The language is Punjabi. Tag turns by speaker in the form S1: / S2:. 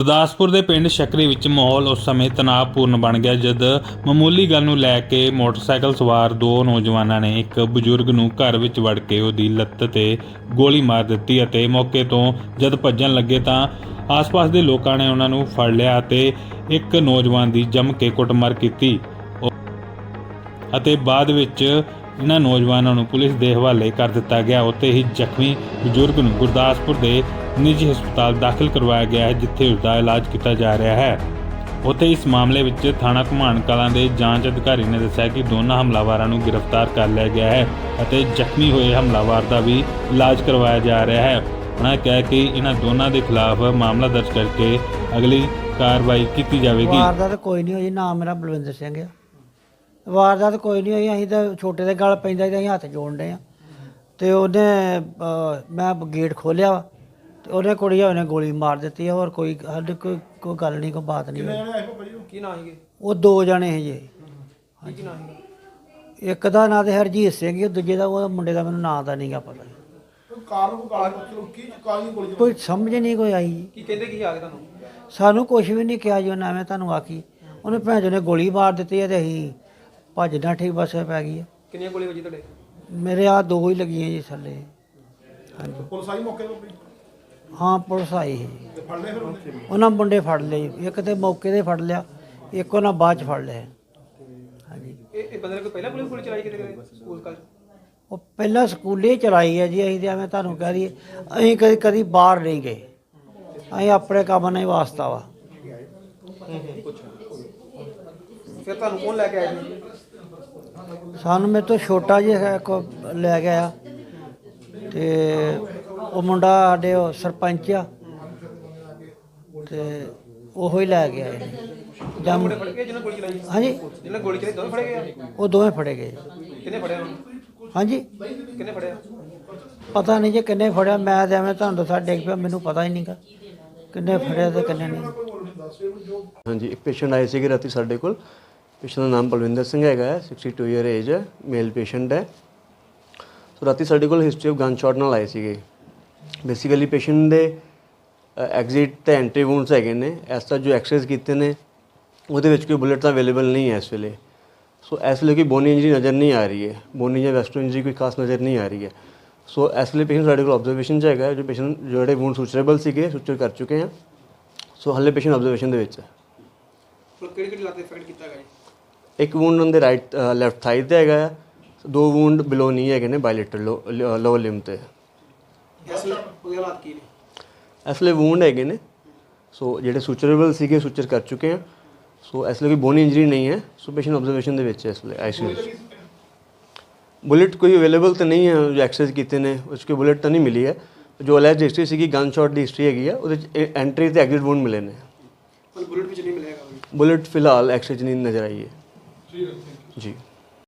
S1: ਗੁਰਦਾਸਪੁਰ ਦੇ ਪਿੰਡ ਸ਼ਕਰੀ ਵਿੱਚ ਮਾਹੌਲ ਉਸ ਸਮੇਂ ਤਣਾਅਪੂਰਨ ਬਣ ਗਿਆ ਜਦ ਮਾਮੂਲੀ ਗੱਲ ਨੂੰ ਲੈ ਕੇ ਮੋਟਰਸਾਈਕਲ ਸਵਾਰ ਦੋ ਨੌਜਵਾਨਾਂ ਨੇ ਇੱਕ ਬਜ਼ੁਰਗ ਨੂੰ ਘਰ ਵਿੱਚ ਵੜ ਕੇ ਉਹਦੀ ਲੱਤ ਤੇ ਗੋਲੀ ਮਾਰ ਦਿੱਤੀ ਅਤੇ ਮੌਕੇ ਤੋਂ ਜਦ ਭੱਜਣ ਲੱਗੇ ਤਾਂ ਆਸ-ਪਾਸ ਦੇ ਲੋਕਾਂ ਨੇ ਉਹਨਾਂ ਨੂੰ ਫੜ ਲਿਆ ਅਤੇ ਇੱਕ ਨੌਜਵਾਨ ਦੀ ਜੰਮ ਕੇ ਕੁੱਟਮਾਰ ਕੀਤੀ। ਅਤੇ ਬਾਅਦ ਵਿੱਚ ਇਹਨਾਂ ਨੌਜਵਾਨਾਂ ਨੂੰ ਪੁਲਿਸ ਦੇ ਹਵਾਲੇ ਕਰ ਦਿੱਤਾ ਗਿਆ। ਉੱਥੇ ਹੀ ਜ਼ਖਮੀ ਬਜ਼ੁਰਗ ਨੂੰ ਗੁਰਦਾਸਪੁਰ ਦੇ ਨਿੱਜੀ ਹਸਪਤਾਲ ਦਾਖਲ ਕਰਵਾਇਆ ਗਿਆ ਹੈ ਜਿੱਥੇ ਉਸ ਦਾ ਇਲਾਜ ਕੀਤਾ ਜਾ ਰਿਹਾ ਹੈ। ਉੱਥੇ ਇਸ ਮਾਮਲੇ ਵਿੱਚ ਥਾਣਾ ਘੁਮਾਣ ਕਲਾਂ ਦੇ ਜਾਂਚ ਅਧਿਕਾਰੀ ਨੇ ਦੱਸਿਆ ਕਿ ਦੋਨਾਂ ਹਮਲਾਵਰਾਂ ਨੂੰ ਗ੍ਰਿਫਤਾਰ ਕਰ ਲਿਆ ਗਿਆ ਹੈ ਅਤੇ ਜ਼ਖਮੀ ਹੋਏ ਹਮਲਾਵਰ ਦਾ ਵੀ ਇਲਾਜ ਕਰਵਾਇਆ ਜਾ ਰਿਹਾ ਹੈ। ਉਹਨਾਂ ਕਿਹਾ ਕਿ ਇਹਨਾਂ ਦੋਨਾਂ ਦੇ ਖਿਲਾਫ ਮਾਮਲਾ ਦਰਜ ਕਰਕੇ ਅਗਲੀ ਕਾਰਵਾਈ ਕੀਤੀ ਜਾਵੇਗੀ।
S2: ਵਾਰਦਾਤ ਕੋਈ ਨਹੀਂ ਹੋਈ ਨਾਮ ਮੇਰਾ ਬਲਵਿੰਦਰ ਸਿੰਘ ਆ। ਵਾਰਦਾਤ ਕੋਈ ਨਹੀਂ ਹੋਈ ਅਸੀਂ ਤਾਂ ਛੋਟੇ ਦੇ ਗਲ ਪੈਂਦਾ ਸੀ ਅਸੀਂ ਹੱਥ ਜੋੜਦੇ ਆ। ਤੇ ਉਹਨੇ ਅਹ, ਮੈਂ ਗੇਟ ਖੋਲਿਆ ਵਾ। ਤੇ ਉਹਨੇ ਕੁੜੀ ਉਹਨੇ ਗੋਲੀ ਮਾਰ ਦਿੱਤੀ ਆ, ਹੋਰ ਕੋਈ ਸਾਡੇ ਕੋਈ ਕੋਈ ਗੱਲ ਨਹੀਂ ਕੋਈ ਬਾਤ ਨਹੀਂ ਹੋਈ।
S3: ਕੀ ਨਾਂ ਸੀਗੇ?
S2: ਉਹ ਦੋ ਜਣੇ ਸੀ ਜੀ।
S3: ਕੀ ਕੀ ਨਾਂ ਸੀਗਾ?
S2: ਇੱਕ ਦਾ ਨਾਂ ਤੇ ਹਰਜੀਤ ਸਿੰਘ ਸੀ ਦੂਜੇ ਦਾ ਉਹ ਮੁੰਡੇ ਦਾ ਮੈਨੂੰ ਨਾਂ ਦਾ ਨਹੀਂਗਾ ਪਤਾ।
S4: ਕਾਰਨ ਕੋ ਕਾਰਨ ਮਤਲਬ ਕੀ ਕਾਲੀ ਗੋਲੀ
S2: ਕੋਈ ਸਮਝ ਨਹੀਂ ਕੋਈ ਆਈ। ਜੀ
S3: ਕੀ ਕਹਿੰਦੇ ਕੀ ਆ ਕੇ ਤੁਹਾਨੂੰ?
S2: ਸਾਨੂੰ ਕੁਝ ਵੀ ਨਹੀਂ ਕਿਹਾ ਜੀ ਉਹਨੇ ਐਵੇਂ ਤੁਹਾਨੂੰ ਆਖੀ। ਉਹਨੇ ਭੈਣ ਚੋਦ ਨੇ ਗੋਲੀ ਮਾਰ ਦਿੱਤੀ ਹੈ ਤੇ ਅਸੀਂ ਭੱਜਣਾ ਠੀਕ ਬਸੇ ਪੈ ਗਈ ਹੈ
S3: ਕਿੰਨੀਆਂ ਗੋਲੀ ਵੱਜੀ ਤੁਹਾਡੇ?
S2: ਮੇਰੇ ਆ ਦੋ ਹੀ ਲੱਗੀਆਂ ਜੀ ਥੱਲੇ। ਹਾਂਜੀ
S4: ਪੁਲਿਸ ਆਈ ਮੌਕੇ ਤੇ
S2: ਹਾਂ ਪੁਲਿਸ ਆਈ ਸੀ। ਜੀ।
S4: ਤੇ ਫੜ ਲਏ ਫਿਰ ਉਹਨੇ
S2: ਉਹਨਾਂ ਮੁੰਡੇ ਫੜ ਲਏ। ਇੱਕ ਤੇ ਮੌਕੇ ਤੇ ਫੜ ਲਿਆ ਇੱਕ ਉਹਨਾਂ ਬਾਅਦ ਚ ਫੜ ਲਿਆ। ਹਾਂਜੀ।
S3: ਇਹ ਇਹ ਬੰਦੇ ਨੇ ਕੋਈ ਪਹਿਲਾਂ ਪੁਲਿਸ ਗੋਲੀ ਚਲਾਈ ਕਿਤੇ ਕਿਤੇ? ਸਕੂਲ ਕਾਲ
S2: ਉਹ ਪਹਿਲਾਂ ਸਕੂਲੇ ਚਲਾਈ ਹੈ ਜੀ ਅਸੀਂ ਤੇ ਐਵੇਂ ਤੁਹਾਨੂੰ ਕਹਿ ਦਈਏ ਅਸੀਂ ਕਦੀ ਕਦੀ ਬਾਹਰ ਨਹੀਂ ਗਏ। ਅਸੀਂ ਆਪਣੇ ਕੰਮ ਨਾਲ ਹੀ ਵਾਸਤਾ ਵਾ।
S3: ਫਿਰ ਤੁਹਾਨੂੰ ਕੌਣ ਲੈ ਕੇ ਆਇਆ ਜੀ?
S2: ਸਾਨੂੰ ਮੇਰੇ ਤੋਂ ਛੋਟਾ ਜਿਹਾ ਕੋ ਲੈ ਗਿਆ ਤੇ ਉਹ ਮੁੰਡਾ ਸਾਡੇ ਉਹ ਸਰਪੰਚ ਆ ਤੇ ਉਹੋ ਹੀ ਲੈ ਗਿਆ ਇਹਨੇ। ਜਮ
S3: ਫੜ ਕੇ ਜਿਹਨਾਂ ਗੋਲੀ ਚਲਾਈ
S2: ਹਾਂਜੀ।
S3: ਜਿਹਨਾਂ ਗੋਲੀ ਚਲਾਈ ਦੋਵੇਂ ਫੜੇ ਗਏ
S2: ਉਹ ਦੋਵੇਂ ਫੜੇ ਗਏ।
S3: ਕਿੰਨੇ ਫੜਿਆ ਉਹਨਾਂ?
S2: ਹਾਂਜੀ।
S3: ਕਿੰਨੇ ਫੜਿਆ?
S2: ਪਤਾ ਨਹੀਂ ਜੇ ਕਿੰਨੇ ਫੜਿਆ ਮੈਂ ਤੇ ਐਵੇਂ ਤੁਹਾਨੂੰ ਦੱਸਾਂ ਡਿੱਗ ਪਿਆ ਮੈਨੂੰ ਪਤਾ ਹੀ ਨਹੀਂਗਾ ਕਿੰਨੇ ਫੜਿਆ ਤੇ ਕਿੰਨੇ ਨਹੀਂ।
S5: ਹਾਂਜੀ ਇੱਕ ਪੇਸ਼ੈਂਟ ਆਏ ਸੀਗੇ ਰਾਤੀ ਸਾਡੇ ਕੋਲ। ਪੇਸ਼ੈਂਟ ਦਾ ਨਾਮ ਬਲਵਿੰਦਰ ਸਿੰਘ ਹੈਗਾ ਹੈ 62 ਇਅਰ ਏਜ ਹੈ ਮੇਲ ਪੇਸ਼ੈਂਟ ਹੈ। ਸੋ ਰਾਤੀ ਸਾਡੇ ਕੋਲ ਹਿਸਟਰੀ ਆਫ ਗਨ ਸ਼ਾਟ ਨਾਲ ਆਏ ਸੀਗੇ। ਬੇਸਿਕਲੀ ਪੇਸ਼ੈਂਟ ਦੇ ਐਗਜ਼ਿਟ ਤੇ ਐਂਟਰੀ ਵੂਨਸ ਹੈਗੇ ਨੇ ਇਸ ਤਰ੍ਹਾਂ ਜੋ ਐਕਸਰਸਾਈਜ਼ ਕੀਤੇ ਨੇ ਉਹਦੇ ਵਿੱਚ ਕੋਈ ਬੁਲੇਟ ਤਾਂ ਅਵੇਲੇਬਲ ਨਹੀਂ ਹੈ ਇਸ ਵੇਲੇ। ਸੋ ਇਸ ਵੇਲੇ ਕੋਈ ਬੋਨੀ ਇੰਜਰੀ ਨਜ਼ਰ ਨਹੀਂ ਆ ਰਹੀ ਹੈ। ਬੋਨੀ ਜਾਂ ਵੈਸਟਰਨ ਇੰਜਰੀ ਕੋਈ ਖਾਸ ਨਜ਼ਰ ਨਹੀਂ ਆ ਰਹੀ ਹੈ। ਸੋ ਇਸ ਵੇਲੇ ਪੇਸ਼ੈਂਟ ਸਾਡੇ ਕੋਲ ਆਬਜ਼ਰਵੇਸ਼ਨ 'ਚ ਹੈਗਾ ਜੋ ਪੇਸ਼ੈਂਟ ਜਿਹੜੇ ਵੂਨ ਸੁਚਰੇਬਲ ਸੀਗੇ ਸੁਚਰ ਕਰ ਚੁੱਕੇ ਹਾਂ ਸੋ ਹਾਲੇ ਪੇਸ਼ੈਂਟ ਆਬਜ਼ਰਵੇਸ਼ਨ ਦੇ ਵਿੱਚ ਹੈ।
S3: ਕਿਹੜੀ ਕਿਹੜੀ ਲੱਤ ਇਫੈਕਟ ਕੀਤਾ ਗਿਆ
S5: ਇੱਕ ਵੂੰਡ ਉਹਦੇ ਰਾਈਟ ਲੈਫਟ ਥਾਈ ਤੇ ਹੈਗਾ ਆ। ਦੋ ਵੂੰਡ ਬਿਲੋ ਨਹੀਂ ਹੈਗੇ ਨੇ ਬਾਇਲੇਟਰ ਲੋਅਰ ਲਿੰਬ ਤੇ।
S3: ਇਸ ਲਈ ਉਹਦੇ ਹਾਲਾਤ ਕੀ ਨੇ?
S5: ਇਸ ਲਈ ਵੂੰਡ ਹੈਗੇ ਨੇ। ਸੋ ਜਿਹੜੇ ਸੁਚਰੇਬਲ ਸੀਗੇ ਸੁਚਰ ਕਰ ਚੁੱਕੇ ਆ ਸੋ ਇਸ ਲਈ ਕੋਈ ਬੋਨੀ ਇੰਜਰੀ ਨਹੀਂ ਹੈ। ਸੋ ਪੇਸ਼ੈਂਟ ਆਬਜ਼ਰਵੇਸ਼ਨ ਦੇ ਵਿੱਚ ਹੈ ਇਸ ਲਈ ਆਈਸੀਯੂ ਬੁਲੇਟ ਕੋਈ ਅਵੇਲੇਬਲ ਤਾਂ ਨਹੀਂ ਹੈ ਜੋ ਐਕਸੈਸ ਕੀਤੇ ਨੇ। ਉਸ ਕੋਈ ਬੁਲੇਟ ਤਾਂ ਨਹੀਂ ਮਿਲੀ ਹੈ। ਜੋ ਅਲੈਜ ਹਿਸਟਰੀ ਸੀਗੀ ਗਨ ਸ਼ਾਟ ਦੀ ਹਿਸਟਰੀ ਹੈਗੀ ਆ ਉਹਦੇ ਐਂਟਰੀ ਤੇ ਐਗਜ਼ਿਟ ਵੂੰਡ ਮਿਲੇ ਨੇ।
S3: ਪਰ ਬੁਲਟ ਵਿੱਚ ਨਹੀਂ ਮਿਲੇਗਾ
S5: ਬੁਲੇਟ ਫਿਲਹਾਲ ਐਕਸਚੇਂਜ ਨਹੀਂ ਨਜ਼ਰ ਆਈ ਹੈ। ਜੀ।